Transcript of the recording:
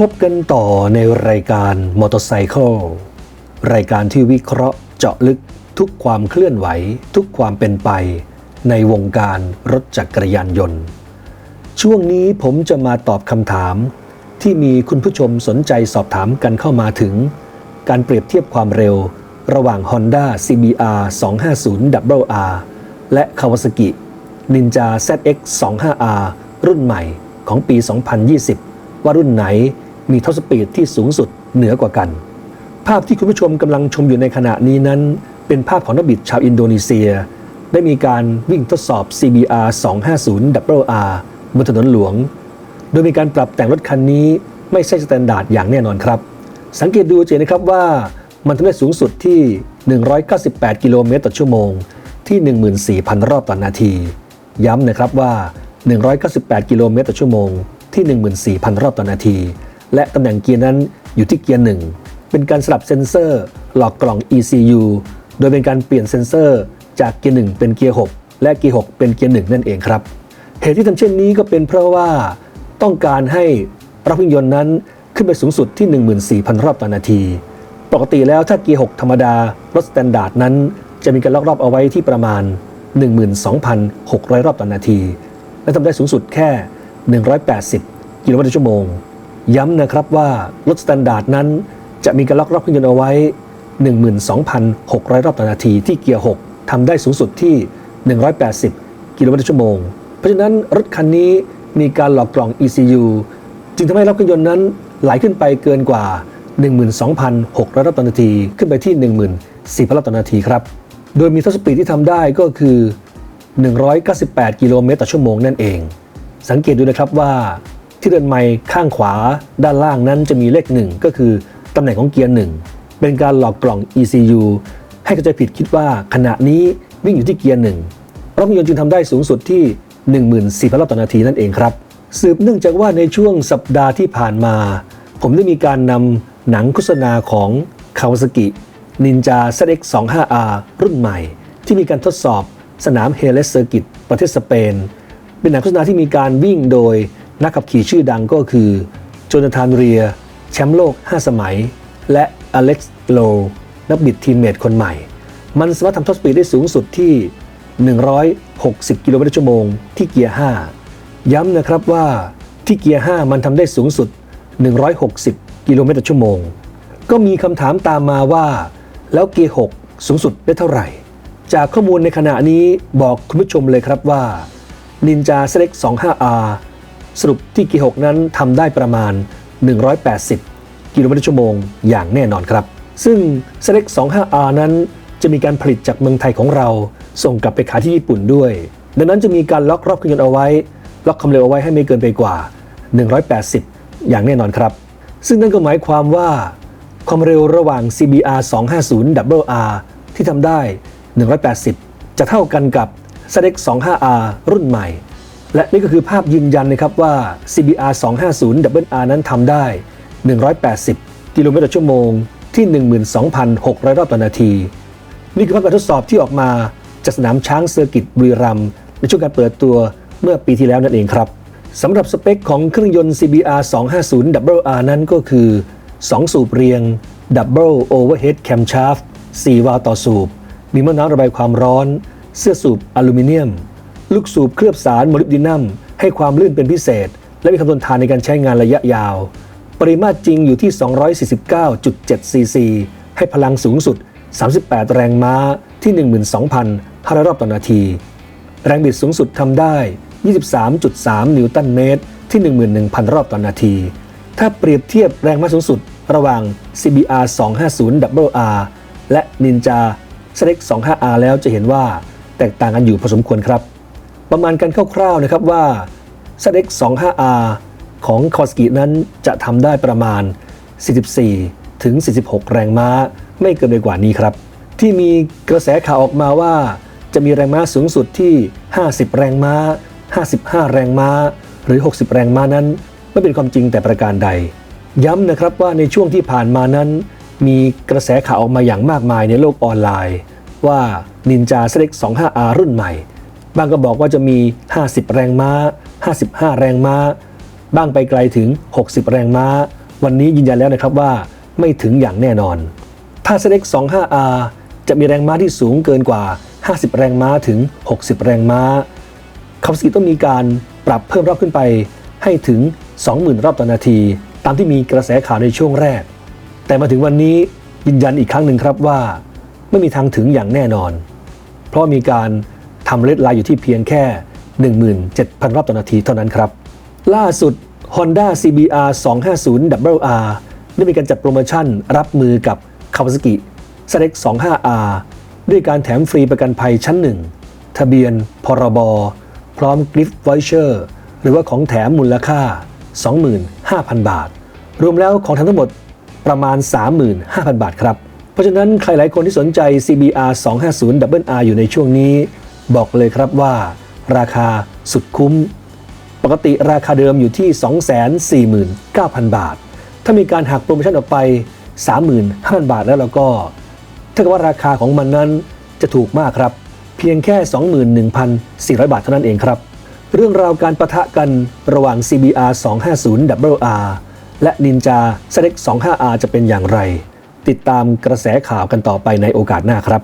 พบกันต่อในรายการมอเตอร์ไซค์รายการที่วิเคราะห์เจาะลึกทุกความเคลื่อนไหว ทุกความเป็นไป ในวงการรถจักรยานยนต์ ช่วงนี้ผมจะมาตอบคำถาม ที่มีคุณผู้ชมสนใจสอบถามกันเข้ามาถึง การเปรียบเทียบความเร็ว ระหว่าง Honda CBR 250 WR และ Kawasaki Ninja ZX 25R รุ่นใหม่ของปี 2020 ว่ารุ่นไหน มีท็อปสปีดที่สูงสุดเหนือกว่ากัน ภาพที่คุณผู้ชมกำลังชมอยู่ในขณะนี้นั้น เป็นภาพของนักบิดชาวอินโดนีเซีย ได้มีการวิ่งทดสอบ CBR 250 WR บนถนนหลวง โดยมีการปรับแต่งรถคันนี้ไม่ใช่สแตนดาร์ดอย่างแน่นอนครับ สังเกตดูจะเห็นนะครับว่ามันทำได้สูงสุดที่ 198 กิโลเมตรต่อชั่วโมง ที่ 14,000 รอบต่อนาที ย้ำนะครับว่า 198 กิโลเมตรต่อชั่วโมง ที่ 14,000 รอบต่อนาที และตำแหน่งเกียร์นั้นอยู่ที่เกียร์ 1 เป็นการสลับเซ็นเซอร์หลอกกล่อง ECU โดยเป็นการเปลี่ยนเซ็นเซอร์จากเกียร์ 1 เป็นเกียร์ 6 และเกียร์ 6 เป็นเกียร์ 1 นั่นเองครับ เหตุที่ทำเช่นนี้ก็เป็นเพราะว่าต้องการให้รอบเครื่องยนต์นั้นขึ้นไปสูงสุดที่ 14,000 รอบต่อนาที ปกติแล้วถ้าเกียร์ 6 ธรรมดารถสแตนดาร์ดนั้น จะมีการล็อกรอบเอาไว้ที่ประมาณ 12,600 รอบต่อนาที และทำได้สูงสุดแค่ 180 กิโลเมตรต่อชั่วโมง ย้ำนะครับว่ารถสแตนดาร์ดนั้น จะมีการล็อกรอบเครื่องยนต์เอาไว้ 12,600 รอบต่อนาทีที่เกียร์ 6 ทำได้สูงสุดที่ 180 กิโลเมตรต่อชั่วโมง เพราะฉะนั้นรถคันนี้มีการหลอกกล่อง ECU จึงทำให้รอบเครื่องยนต์นั้นไหลขึ้นไปเกินกว่า 12,600 รอบต่อนาที ขึ้นไปที่ 14,000 รอบต่อนาทีครับ โดยมีท็อปสปีดที่ทำได้ก็คือ 198 กิโลเมตรต่อชั่วโมงนั่นเอง สังเกตดูนะครับว่า ที่เดินไม้ข้างขวาด้านล่างนั้นจะมีเลขหนึ่งก็คือตำแหน่งของเกียร์หนึ่งเป็นการหลอกกล่อง ECU ให้เข้าใจผิดคิดว่าขณะนี้วิ่งอยู่ที่เกียร์หนึ่งรถยนต์จึงทำได้สูงสุดที่ 14,000รอบต่อนาทีนั่นเองครับ สืบเนื่องจากว่าในช่วงสัปดาห์ที่ผ่านมา ผมได้มีการนำหนังโฆษณาของ Kawasaki Ninja ZX 25R รุ่นใหม่ ที่มีการทดสอบสนามเฮเลสเซอร์กิตประเทศสเปน เป็นหนังโฆษณาที่มีการวิ่งโดย นักขับขี่ชื่อดังก็คือโจนาธานเรีย แชมป์โลก 5 สมัย และอเล็กซ์โล นักบิดทีมเมทคนใหม่ มันสามารถทำท็อปสปีดได้สูงสุดที่ 160 กิโลเมตรต่อชั่วโมงที่เกียร์ 5 ย้ำนะครับว่าที่เกียร์ 5 มันทำได้สูงสุด 160 กิโลเมตรต่อชั่วโมง ก็มีคำถามตามมาว่า แล้วเกียร์ 6 สูงสุดได้เท่าไหร่ จากข้อมูลในขณะนี้บอกคุณผู้ชมเลยครับว่า Ninja Select 25R สรุปที่กียร์6นั้นทำได้ประมาณ 180 กิโลเมตรต่อชั่วโมงอย่างแน่นอนครับ ซึ่ง Select 25R นั้นจะมีการผลิตจากเมืองไทยของเรา ส่งกลับไปขายที่ญี่ปุ่นด้วย ดังนั้นจะมีการล็อกรอบเครื่องยนต์เอาไว้ ล็อกความเร็วเอาไว้ให้ไม่เกินไปกว่า 180 อย่างแน่นอนครับ ซึ่งนั่นก็หมายความว่า ความเร็วระหว่าง CBR 250 WR ที่ทำได้ 180 จะเท่ากันกับ ZX 25R รุ่นใหม่ และนี่ก็คือภาพยืนยันนะครับว่า CBR 250 WR นั้นทำได้ 180 กิโลเมตรต่อชั่วโมงที่ 12,600 รอบต่อนาที นี่คือภาพการทดสอบที่ออกมาจากสนามช้างเซอร์กิตบุรีรัมย์ในช่วงการเปิดตัวเมื่อปีที่แล้วนั่นเองครับสำหรับสเปคของเครื่องยนต์ CBR 250 WR นั้นก็คือ 2 สูบเรียง Double Overhead Camshaft 4 วาล์วต่อสูบ มีหม้อน้ำระบายความร้อน เสื้อสูบอลูมิเนียม ลูกสูบเคลือบสารโมลิบดินัม ให้ความลื่นเป็นพิเศษ และมีความทนทานในการใช้งานระยะยาว ปริมาตรจริงอยู่ที่ 249.7 ซีซี ให้พลังสูงสุด 38 แรงม้าที่ 12,500 รอบต่อนาที แรงบิดสูงสุดทำได้ 23.3 นิวตันเมตร ที่ 11,000 รอบต่อนาที ถ้าเปรียบเทียบแรงม้าสูงสุดระหว่าง CBR 250 WR และ Ninja s e l e c 25R แล้วจะเห็นว่าแตกต่างกันอยู่พอสมควรครับ ประมาณกันคร่าวๆนะครับว่า Select 25R ของ k o s k i นั้นจะทำได้ประมาณ 44 ถึง 46 แรงม้า ไม่เกินไปกว่านี้ครับ ที่มีกระแสข่าวออกมาว่า จะมีแรงม้าสูงสุดที่ 50 แรงม้า 55 แรงม้า หรือ 60 แรงม้านั้น ไม่เป็นความจริงแต่ประการใด ย้ำนะครับว่าในช่วงที่ผ่านมานั้น มีกระแสข่าวออกมาอย่างมากมายในโลกออนไลน์ ว่า Ninja Select 25R รุ่นใหม่ บางก็บอกว่าจะมี 50 แรงม้า 55 แรงม้า บ้างไปไกลถึง 60 แรงม้า วันนี้ยืนยันแล้วนะครับว่าไม่ถึงอย่างแน่นอน ถ้า ZX 25R จะมีแรงม้าที่สูงเกินกว่า 50 แรงม้าถึง 60 แรงม้าคาวาซากิต้องมีการปรับเพิ่มรอบขึ้นไปให้ถึง 20,000 รอบต่อนาที ตามที่มีกระแสข่าวในช่วงแรก แต่มาถึงวันนี้ยืนยันอีกครั้งหนึ่งครับว่า ไม่มีทางถึงอย่างแน่นอน เพราะมีการ ทำเลดไลน์อยู่ที่เพียงแค่ 17,000 รอบต่อนาทีเท่านั้นครับ ล่าสุด Honda CBR 250 WR ได้มีการจัดโปรโมชั่นรับมือกับ Kawasaki ZX 25R ด้วยการแถมฟรีประกันภัยชั้นหนึ่งทะเบียน พรบ พร้อมกริฟต์ไวเชอร์หรือว่าของแถมมูลค่า 25,000 บาท รวมแล้วของแถมทั้งหมดประมาณ 35,000 บาทครับ เพราะฉะนั้นใครหลายคนที่สนใจ CBR 250 WR อยู่ในช่วงนี้ บอกเลยครับว่า ราคาสุดคุ้ม ปกติราคาเดิมอยู่ที่ 249,000 บาท ถ้ามีการหักโปรโมชั่นออกไป 35,000 บาทแล้วเราก็ถ้ากับว่าราคาของมันนั้นจะถูกมากครับ เพียงแค่ 21,400 บาทเท่านั้นเองครับ เรื่องราวการประทะกันระหว่าง CBR 250 WR และ Ninja ZX 25R จะเป็นอย่างไร ติดตามกระแสข่าวกันต่อไปในโอกาสหน้าครับ